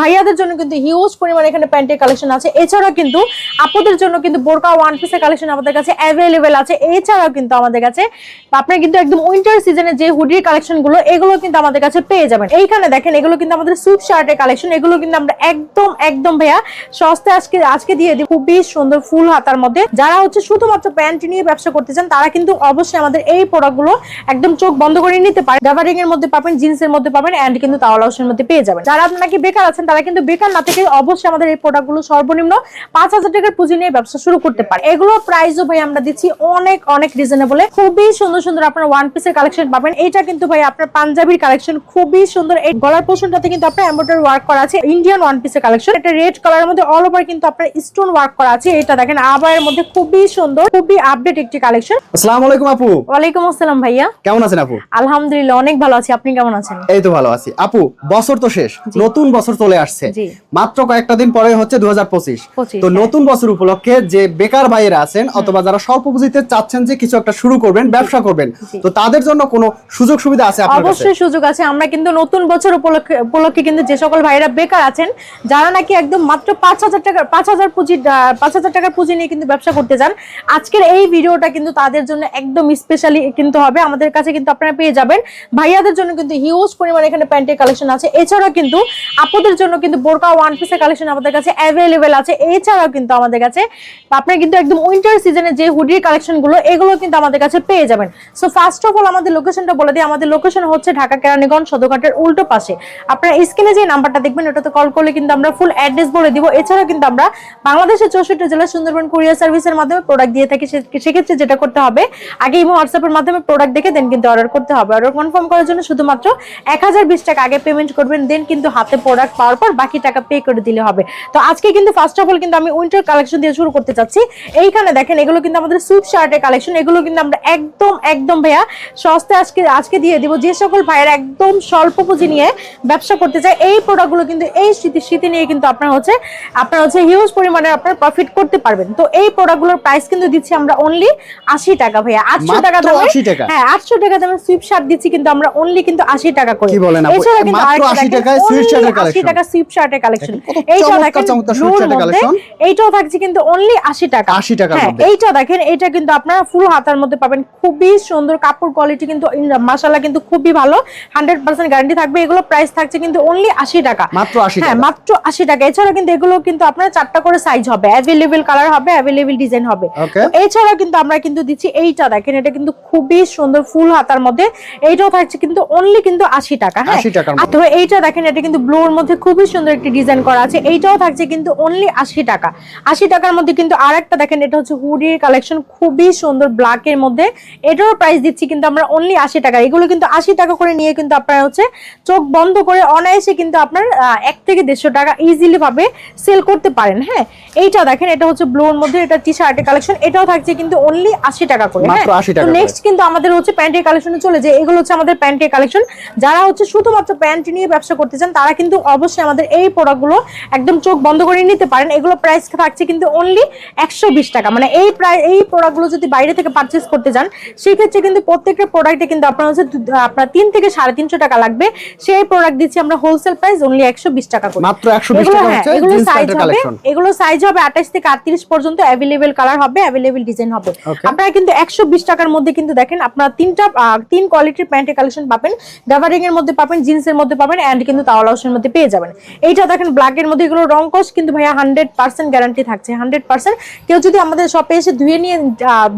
ভাইয়াদের জন্য কিন্তু হিউজ পরিমাণে এখানে প্যান্টের কালেকশন আছে। এছাড়া কিন্তু আপুদের জন্য কিন্তু বোরকা ওয়ান পিসের কালেকশন আমাদের কাছে অ্যাভেলেবেল আছে। এছাড়াও কিন্তু আমাদের কাছে আপনার কিন্তু একদম উইন্টার সিজনে যে হুডির কালেকশনগুলো, এগুলো কিন্তু আমাদের কাছে পেয়ে যাবেন। এইখানে দেখেন, এগুলো কিন্তু আমাদের সুইট শার্টের কালেকশন এগুলো কিন্তু আমরা একদম একদম ভাইয়া সস্তায় আজকে আজকে দিয়ে দিই। খুবই সুন্দর ফুল হাতার মধ্যে। যারা হচ্ছে শুধুমাত্র প্যান্ট নিয়ে ব্যবসা করতে চান, তারা কিন্তু অবশ্যই আমাদের এই প্রোডাক্টগুলো একদম চোখ বন্ধ করে নিতে পারে গাভারিং এর মধ্যে পাবেন জিন্সের মধ্যে পাবেন এন্ড কিন্তু তাওয়ালা হাউসের মধ্যে পেয়ে যাবেন। যারা নাকি বেকার আছেন তারা কিন্তু বেকার না থেকে অবশ্যই আমাদের এই প্রোডাক্টগুলো সর্বনিম্ন পাঁচ হাজার টাকার পুঁজি নিয়ে ব্যবসা শুরু করতে পারে। এগুলো প্রাইসও ভাই আমরা দিচ্ছি অনেক অনেক রিজনেবল খুবই সুন্দর সুন্দর আপনার ওয়ান পিসের কালেকশন পাবেন। এটা কিন্তু ভাই আপনার পাঞ্জাবির কালেকশন খুবই সুন্দর। এই গলার পোর্শনটাতে কিন্তু আপনার এমব্রয়ডারি ওয়ার্ক করা আছে ইন্ডিয়ান ওয়ান পিসের কালেকশন এটা রেড কালারের মধ্যে অল ওভার কিন্তু আপনার স্টোন ওয়ার্ক করা আছে। এটা দেখেন আবারের মধ্যে খুবই সুন্দর খুবই আপডেট একটি কালেকশন আসসালামু আলাইকুম আপু। ওয়ালাইকুম আসসালাম ভাইয়া। কেমন আছেন আপু? আলহামদুলিল্লাহ অনেক ভালো আছি। আপনি কেমন আছেন? এই তো ভালো আছি। আপু বছর তো শেষ। নতুন বছর চলে আসছে। মাত্র কয়েকটা দিন পরে হচ্ছে দু তো হ্যাঁ। নতুন বছর উপলক্ষে যে বেকার ভাইয়েরা আছেন অথবা যারা স্বল্প পুঁজিতে চাচ্ছেন যে কিছু একটা শুরু করবেন ব্যবসা করবেন তো তাদের জন্য কোনো সুযোগ সুবিধা আছে অবশ্যই সুযোগ আছে। আমরা কিন্তু নতুন বছর উপলক্ষে উপলক্ষে কিন্তু যে সকল ভাইরা বেকার আছেন যারা নাকি একদম মাত্র পাঁচ হাজার টাকা পাঁচ হাজার পুঁজি পাঁচ হাজার টাকার পুঁজি নিয়ে কিন্তু ব্যবসা করতে চান আজকের এই ভিডিওটা কিন্তু তাদের জন্য একদম স্পেশালি কিন্তু হবে। আমাদের কাছে কিন্তু আপনারা পেয়ে যাবেন। ভাইয়াদের জন্য কিন্তু হিউজ পরিমাণে এখানে প্যান্টের কালেকশন আছে। এছাড়া কিন্তু আপুদের জন্য কিন্তু বোরকা ওয়ান পিসের কালেকশন আমাদের কাছে অ্যাভেলেবেল আছে। এছাড়াও কিন্তু আমাদের কাছে আপনার কিন্তু একদম উইন্টার সিজনে যে হুডির কালেকশনগুলো, এগুলো কিন্তু আমাদের কাছে পেয়ে যাবেন। সো ফার্স্ট অফ অল আমাদের লোকেশনটা বলে দিই। আমাদের লোকেশন হচ্ছে ঢাকা কেরানীগঞ্জ সদরঘাটের উল্টো পাশে। আপনারা স্ক্রিনে যে নাম্বারটা দেখবেন, ওটাতে কল করলে কিন্তু আমরা ফুল অ্যাড্রেস বলে দিব। এছাড়া কিন্তু আমরা বাংলাদেশের চৌষট্টি জেলা সুন্দরবন কুরিয়ার সার্ভিসের মাধ্যমে প্রোডাক্ট দিয়ে থাকি। সেক্ষেত্রে যেটা করতে হবে, আগে ইমো হোয়াটসঅ্যাপের মাধ্যমে প্রোডাক্ট দেখে দেন কিন্তু অর্ডার করতে হবে। অর্ডার কনফার্ম করার জন্য শুধুমাত্র এক হাজার বিশ টাকা আগে পেমেন্ট করবেন দেন কিন্তু হাতে প্রোডাক্ট পাওয়ার পর বাকি টাকা পে করে দিলে হবে তো আজকে কিন্তু ফার্স্ট অফ অল কিন্তু আমি উইন্টার কালেকশন দিয়ে শুরু করতে চাচ্ছি এইখানে দেখেন এগুলো কিন্তু আমাদের সুইট শার্টের কালেকশন এগুলো কিন্তু আমরা একদম একদম ভাইয়া সস্তায় আজকে আজকে দিয়ে দিব যে সকল ভাইয়ের একদম স্বল্প পুঁজি নিয়ে ব্যবসা করতে চায় এই প্রোডাক্টগুলো কিন্তু এই স্মৃতি স্মৃতি নিয়ে কিন্তু আপনার হচ্ছে আপনার হচ্ছে হিউজ পরিমাণে আপনার প্রফিট করতে পারবেন তো এই প্রোডাক্টগুলোর প্রাইস কিন্তু দিচ্ছি আমরা অনলি আশি টাকা ভাইয়া আটশো টাকা দামে 80 টাকা? হ্যাঁ আটশো টাকা দামে সুইপ শার্ট দিচ্ছি কিন্তু আমরা অনলি কিন্তু আশি টাকা করে? এছাড়া কিন্তু মাত্র 80 টাকায় sweet only shirt এর 80 collection। টাকা সুইপ শার্টের কালেকশন এইটা দেখেন মধ্যে, এইটাও থাকছে কিন্তু অনলি আশি টাকা। 80 টাকার হ্যাঁ, এইটা দেখেন এটা কিন্তু আপনারা ফুল হাতার মধ্যে পাবেন। খুবই সুন্দর কাপড় কোয়ালিটি কিন্তু কিন্তু খুবই ভালো। হান্ড্রেড পার্সেন্ট গ্যারান্টি থাকবে এগুলো প্রাইস থাকছে কিন্তু অনলি আশি টাকা। মাত্র 80 হ্যাঁ মাত্র আশি টাকা। এছাড়া কিন্তু এগুলো কিন্তু আপনার চারটা করে সাইজ হবে। অ্যাভেলেবেল কালার হবে অ্যাভেলেবেল ডিজাইন হবে. এছাড়া কিন্তু আমরা কিন্তু দিচ্ছি এইটা দেখেন এটা কিন্তু খুবই সুন্দর ফুল হাতার মধ্যে। এইটাও থাকছে কিন্তু অনলি কিন্তু আশি টাকা হ্যাঁ। 80 তো এইটা দেখেন এটা কিন্তু ব্লুর মধ্যে খুবই সুন্দর একটি ডিজাইন করা আছে। এইটাও থাকছে কিন্তু অনলি আশি টাকা। আশি টাকার মধ্যে কিন্তু আরেকটা দেখেন এটা হচ্ছে হুডির কালেকশন খুবই সুন্দর ব্ল্যাক এর মধ্যে। এটারও প্রাইস দিচ্ছি কিন্তু আমরা অনলি আশি টাকা। এগুলো কিন্তু আশি টাকা করে নিয়ে কিন্তু আপনারা হচ্ছে চোখ বন্ধ করে অনায়াসে কিন্তু আপনার এক থেকে দেড়শো টাকা ইজিলি ভাবে সেল করতে পারেন হ্যাঁ? এইটা দেখেন এটা হচ্ছে ব্লুর মধ্যে এটা টি শার্টের কালেকশন এটাও থাকছে কিন্তু অনলি আশি টাকা করে মাত্র 80 টাকা করে। নেক্সট কিন্তু আমাদের হচ্ছে প্যান্টের কালেকশনে চলে যায় এগুলো হচ্ছে আমাদের প্যান্টের কালেকশন যারা হচ্ছে শুধুমাত্র প্যান্ট নিয়ে ব্যবসা করতে চান তারা কিন্তু অবশ্যই আমাদের এই প্রোডাক্টগুলো একদম চোখ বন্ধ করে নিতে পারেন। এগুলো প্রাইস থাকছে কিন্তু অনলি একশো বিশ টাকা। মানে এই প্রায় এই প্রোডাক্টগুলো যদি বাইরে থেকে পারচেস করতে যান সেক্ষেত্রে কিন্তু প্রত্যেকটা প্রোডাক্টে কিন্তু আপনার হচ্ছে আপনার তিন থেকে সাড়ে তিনশো টাকা লাগবে। সেই প্রোডাক্ট দিচ্ছি আমরা হোলসেল প্রাইস অনলি একশো বিশ টাকা করে। মাত্র 120 এগুলো টাকা হ্যাঁ, সাইজ হবে। এগুলো সাইজ হবে আঠাশ থেকে আটত্রিশ পর্যন্ত। অ্যাভেলেবেল কালার হবে অ্যাভেলেবেল ডিজাইন হবে। আপনারা কিন্তু একশো বিশ টাকার মধ্যে কিন্তু দেখেন আপনারা তিনটা তিন কোয়ালিটির প্যান্টের কালেকশন পাবেন। গাভারিং এর মধ্যে পাবেন জিন্সের মধ্যে পাবেন এন্ড কিন্তু তাওয়াল হাউসের মধ্যে পেয়ে যাবেন। এইটা দেখেন ব্ল্যাক এর মধ্যে এগুলো রং কস কিন্তু ভাইয়া হান্ড্রেড পার্সেন্ট গ্যারান্টি থাকছে। হান্ড্রেড পার্সেন্ট কেউ যদি আমাদের শপে এসে ধুয়ে নিয়ে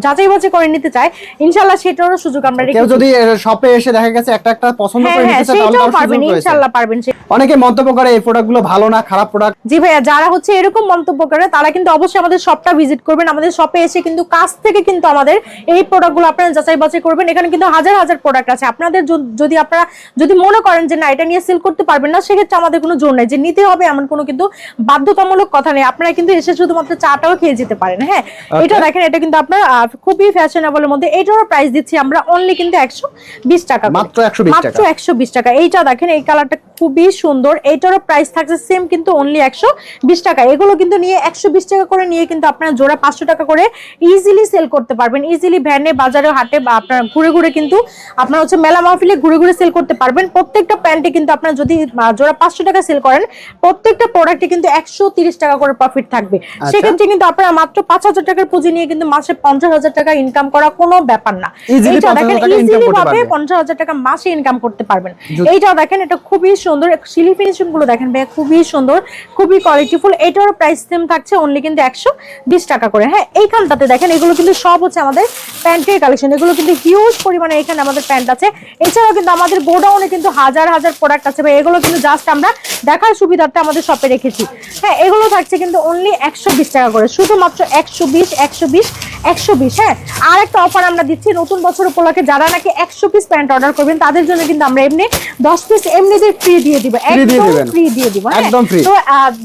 যাচাই বাছাই করে নিতে চায় ইনশাল্লাহ সেটারও সুযোগ আমরা কেউ যদি শপে এসে দেখা গেছে একটা একটা পছন্দ হ্যাঁ করে হ্যাঁ নিতে চায় তাহলে পারবেন ইনশাল্লাহ পারবেন অনেকে মন্তব্য করে এই প্রোডাক্টগুলো ভালো না খারাপ প্রোডাক্ট জি ভাইয়া যারা হচ্ছে এরকম মন্তব্য করে তারা কিন্তু অবশ্যই আমাদের শপটা ভিজিট করবেন। আমাদের শপে এসে কিন্তু কাছ থেকে কিন্তু আমাদের এই প্রোডাক্টগুলো আপনারা যাচাই বাছাই করবেন। এখানে কিন্তু হাজার হাজার প্রোডাক্ট আছে। আপনাদের যদি আপনারা যদি মনে করেন যে না এটা নিয়ে সেল করতে পারবেন না সেক্ষেত্রে আমাদের কোনো জোর নেই। যে নিতে হবে এমন কোনো কিন্তু বাধ্যতামূলক কথা নেই। আপনারা কিন্তু এসে শুধুমাত্র চাটাও খেয়ে যেতে পারেন হ্যাঁ? এটা দেখেন এটা কিন্তু আপনার খুবই ফ্যাশনেবলের মধ্যে। এটারও প্রাইস দিচ্ছি আমরা অনলি কিন্তু একশো বিশ টাকা মাত্র একশো টাকা। মাত্র একশো বিশ টাকা। এইটা দেখেন এই কালারটা খুবই সুন্দর। এইটারও প্রাইস থাকছে সেম কিন্তু অনলি একশো বিশ টাকা। এগুলো কিন্তু নিয়ে একশো বিশ টাকা করে নিয়ে কিন্তু আপনারা জোড়া পাঁচশো টাকা করে ইজিলি সেল করতে পারবেন। ইজিলি ভ্যানে বাজারে হাটে বা আপনার ঘুরে ঘুরে কিন্তু আপনার হচ্ছে মেলা মাহফিলে ঘুরে ঘুরে সেল করতে পারবেন। প্রত্যেকটা প্যান্টে কিন্তু আপনারা যদি জোড়া পাঁচশো টাকা সেল করেন প্রত্যেকটা প্রোডাক্টে কিন্তু একশো টাকা করে প্রফিট থাকবে। সেক্ষেত্রে কিন্তু আপনারা মাত্র পাঁচ হাজার টাকার পুঁজি নিয়ে কিন্তু মাসে পঞ্চাশ হাজার টাকা ইনকাম করা কোনো ব্যাপার না। এইটা দেখেন ইজিলি ভাবে পঞ্চাশ হাজার টাকা মাসে ইনকাম করতে পারবেন। এইটাও দেখেন এটা খুবই সুন্দর। সিলি ফিনিশিংগুলো দেখেন ভাইয়া, খুবই সুন্দর, খুবই কোয়ালিটিফুল এটারও প্রাইস সেম থাকছে অনলি কিন্তু একশো বিশ টাকা করে। হ্যাঁ এইখানটাতে দেখেন, এগুলো কিন্তু সব হচ্ছে আমাদের প্যান্টের কালেকশন এগুলো কিন্তু হিউজ পরিমাণে এখানে আমাদের প্যান্ট আছে। এছাড়াও কিন্তু আমাদের গোডাউনে কিন্তু হাজার হাজার প্রোডাক্ট আছে ভাই এগুলো কিন্তু জাস্ট আমরা দেখার সুবিধার্থে আমাদের শপে রেখেছি। হ্যাঁ এগুলো থাকছে কিন্তু অনলি একশো বিশ টাকা করে। শুধুমাত্র একশো বিশ একশো বিশ একশো বিশ হ্যাঁ। আর একটা অফার আমরা দিচ্ছি, নতুন বছর উপলক্ষে যারা নাকি একশো পিস প্যান্ট অর্ডার করবেন, তাদের জন্য কিন্তু আমরা এমনি দশ পিস এমনিতে ফ্রি দিয়ে দিব একদম ফ্রি দিয়ে দিব হ্যাঁ? একদম free। তো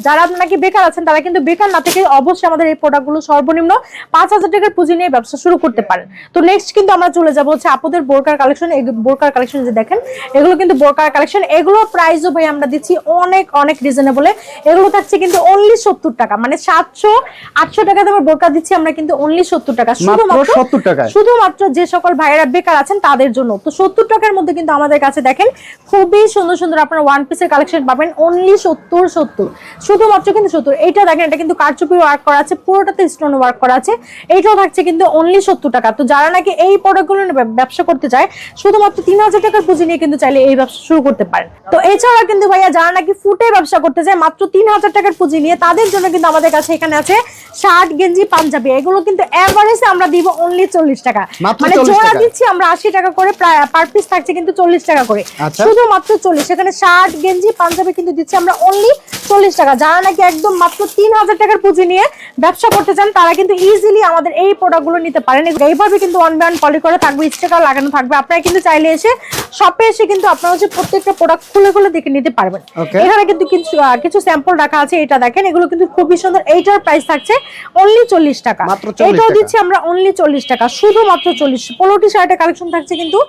যারা নাকি বেকার আছেন তারা কিন্তু বেকার না থেকে অবশ্যই আমাদের এই প্রোডাক্টগুলো সর্বনিম্ন পাঁচ হাজার টাকার পুঁজি নিয়ে ব্যবসা শুরু করতে পারেন। তো নেক্সট কিন্তু আমরা চলে যাব হচ্ছে আপুদের বোরকার কালেকশন বোরকার কালেকশন যে দেখেন এগুলো কিন্তু বোরকার কালেকশন এগুলো প্রাইসও ভাই আমরা দিচ্ছি অনেক অনেক রিজনেবলে এগুলো থাকছে কিন্তু অনলি সত্তর টাকা মানে টাকা দামের বোরকা দিচ্ছি আমরা কিন্তু অনলি সত্তর টাকা। শুধুমাত্র শুধুমাত্র যে সকল ভাইয়েরা বেকার আছেন তাদের জন্য। তো সত্তর টাকার মধ্যে কিন্তু আমাদের কাছে দেখেন খুবই সুন্দর সুন্দর আপনার ওয়ান পিসের কালেকশন পাবেন অনলি সত্তর সত্তর। শুধুমাত্র কিন্তু সত্তর। এইটা দেখেন এটা কিন্তু কারচুপি ওয়ার্ক করা আছে পুরোটাতে স্টোন ওয়ার্ক করা আছে। এইটাও থাকছে কিন্তু অনলি সত্তর টাকা। তো যারা নাকি এই প্রোডাক্টগুলো ব্যবসা করতে চায় শুধুমাত্র তিন হাজার টাকার পুঁজি নিয়ে কিন্তু চাইলে এই ব্যবসা শুরু করতে পারেন। তো এছাড়া কিন্তু ভাইয়া যারা নাকি ফুটে ব্যবসা করতে চায় মাত্র তিন হাজার টাকার পুঁজি নিয়ে তাদের জন্য কিন্তু আমাদের কাছে এখানে আছে শার্ট গেঞ্জি পাঞ্জাবি। এগুলো কিন্তু এভারেজে আমরা দিব অনলি চল্লিশ টাকা। মানে জোড়া দিচ্ছি আমরা আশি টাকা করে প্রায় পার পিস থাকছে কিন্তু চল্লিশ টাকা করে। আচ্ছা। শুধুমাত্র চল্লিশ। এখানে শার্ট গেঞ্জি পাঞ্জাবি কিন্তু দিচ্ছি আমরা অনলি চল্লিশ টাকা। যারা নাকি একদম মাত্র তিন হাজার টাকার পুঁজি নিয়ে ব্যবসা করতে চান তারা কিন্তু ইজিলি আমাদের এই প্রোডাক্টগুলো নিতে পারেন। এইভাবে কিন্তু ওয়ান বাই ওয়ান পলি করা থাকবে স্টিকার লাগানো থাকবে। আপনারা কিন্তু চাইলে এসে শপে এসে কিন্তু আপনারা হচ্ছে প্রত্যেকটা প্রোডাক্ট খুলে খুলে দেখে নিতে পারবেন। এখানে কিন্তু কিছু কিছু স্যাম্পল রাখা আছে এটা দেখেন। এগুলো কিন্তু খুবই সুন্দর। এইটার প্রাইস থাকছে অনলি চল্লিশ টাকা। মাত্র 40 এটাও দিচ্ছি আমরা অনলি চল্লিশ টাকা। শুধুমাত্র চল্লিশ পোলোটি শার্টের কালেকশন থাকছে কিন্তু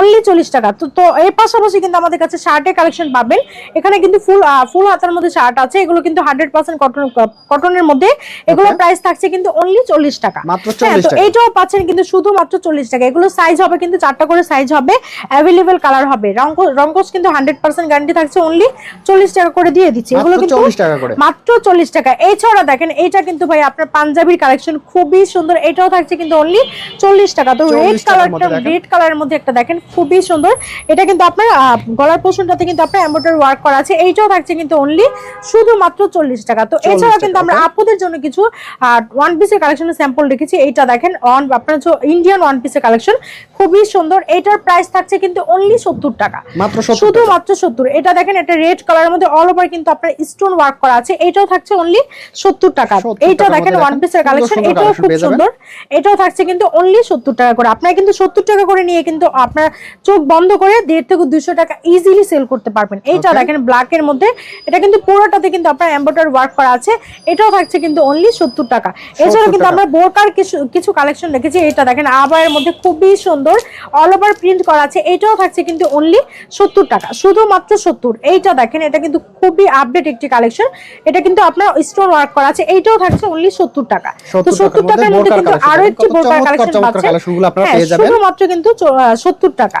অনলি চল্লিশ টাকা। তো তো এর পাশাপাশি কিন্তু আমাদের কাছে শার্টের কালেকশন পাবেন। এখানে কিন্তু ফুল ফুল হাতার মধ্যে শার্ট আছে। এগুলো কিন্তু হান্ড্রেড পার্সেন্ট কটন কটনের মধ্যে। এগুলো প্রাইস থাকছে কিন্তু অনলি চল্লিশ টাকা। হ্যাঁ, এইটাও পাচ্ছেন কিন্তু শুধুমাত্র চল্লিশ টাকা। এগুলো সাইজ হবে কিন্তু চারটা করে সাইজ হবে। অ্যাভেলেবেল কালার হবে। রঙ্গস কিন্তু হান্ড্রেড পার্সেন্ট গ্যারান্টি থাকছে অনলি চল্লিশ টাকা করে দিয়ে দিচ্ছি। এগুলো মাত্র কিন্তু 40 টাকা করে। মাত্র চল্লিশ টাকা। এছাড়া দেখেন এইটা কিন্তু ভাই আপনার পাঞ্জাবির কালেকশন খুবই সুন্দর। এটাও থাকছে কিন্তু অনলি চল্লিশ টাকা। তো 40 রেড কালারটা রেড কালারের মধ্যে একটা দেখেন খুবই সুন্দর। এটা কিন্তু আপনার আহ, গলার পোর্শনটাতে কিন্তু আপনার এমব্রয়ডারি ওয়ার্ক করা আছে এইটাও থাকছে কিন্তু অনলি শুধুমাত্র চল্লিশ টাকা। তো 40 এছাড়া কিন্তু আমরা আপুদের জন্য কিছু ওয়ান পিসের কালেকশনের স্যাম্পল রেখেছি এইটা দেখেন অন আপনার ইন্ডিয়ান ওয়ান পিসের কালেকশন খুবই সুন্দর। এটার প্রাইস থাকছে কিন্তু অনলি সত্তর টাকা। মাত্র 70 টাকা। শুধুমাত্র সত্তর। এটা দেখেন এটা রেড কালারের মধ্যে অল ওভার কিন্তু আপনার স্টোন ওয়ার্ক করা আছে। এটাও থাকছে অনলি সত্তর টাকা। 70 এইটা দেখেন ওয়ান। পিসের কালেকশন এটাও খুব সুন্দর। এটাও থাকছে কিন্তু অনলি সত্তর টাকা করে। আপনারা কিন্তু সত্তর টাকা করে নিয়ে কিন্তু আপনার চোখ বন্ধ করে দেড় থেকে দুশো টাকা ইজিলি সেল করতে পারবেন। এইটা দেখেন ব্ল্যাক এর মধ্যে। এটা কিন্তু পুরোটাতে কিন্তু আপনার এম্বয়ডারি ওয়ার্ক করা আছে। এটাও থাকছে কিন্তু অনলি সত্তর টাকা। এছাড়াও কিন্তু আমরা বোরকার কিছু কিছু কালেকশন রেখেছি এটা দেখেন আবায়ের মধ্যে খুবই সুন্দর অল ওভার প্রিন্ট করা আছে এটাও থাকছে কিন্তু অনলি সত্তর টাকা। শুধুমাত্র সত্তর। এইটা দেখেন এটা কিন্তু খুবই আপডেট একটি কালেকশন এটা কিন্তু আপনার স্টোন ওয়ার্ক করা আছে এইটাও থাকছে অনলি সত্তর টাকা। তো সত্তর টাকার মধ্যে কিন্তু আরও একটি বোরকার কালেকশন পাচ্ছেন। হ্যাঁ। শুধুমাত্র কিন্তু সত্তর টাকা।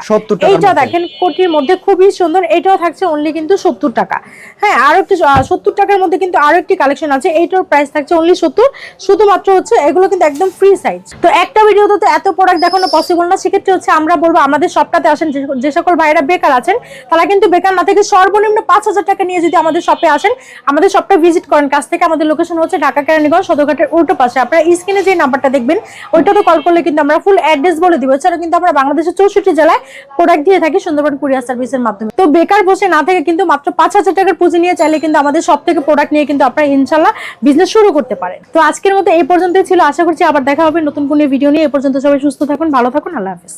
এইটা দেখেন কোটির মধ্যে খুবই সুন্দর। এটাও থাকছে অনলি কিন্তু সত্তর টাকা। হ্যাঁ আরও একটি সত্তর টাকার মধ্যে কিন্তু আরও একটি কালেকশন আছে। এইটার প্রাইস থাকছে অনলি সত্তর। শুধুমাত্র হচ্ছে এগুলো কিন্তু একদম ফ্রি সাইজ তো একটা ভিডিওতে তো এত প্রোডাক্ট দেখানো পসিবল না। সেক্ষেত্রে হচ্ছে আমরা বলব আমাদের সবটাতে আসেন, যে- সকল ভাইরা বেকার আছেন, তারা কিন্তু বেকার না থেকে সর্বনিম্ন পাঁচ হাজার টাকা নিয়ে যদি আমাদের শপে আসেন, আমাদের শপটা ভিজিট করেন। কাছ থেকে আমাদের লোকেশন হচ্ছে ঢাকা কেরানীগঞ্জ সদরঘাটের উল্টো পাশে। আপনারা স্ক্রিনে যে নাম্বারটা দেখবেন, ওইটাতে কল করলে কিন্তু আমরা ফুল অ্যাড্রেস বলে দিব। এছাড়াও কিন্তু আমরা বাংলাদেশের চৌষট্টি জেলায় প্রোডাক্ট দিয়ে থাকি সুন্দরবন কুরিয়ার সার্ভিসের মাধ্যমে। তো বেকার বসে না থেকে কিন্তু মাত্র পাঁচ হাজার টাকার পুঁজি নিয়ে চাইলে কিন্তু আমাদের সব থেকে প্রোডাক্ট নিয়ে কিন্তু আপনারা ইনশাল্লাহ বিজনেস শুরু করতে পারেন। তো আজকের মতো এই পর্যন্তই ছিল। আশা করছি আবার দেখা হবে নতুন কোনো ভিডিও নিয়ে। এ পর্যন্ত সবাই সুস্থ থাকুন, ভালো থাকুন। আল্লাহ হাফেজ।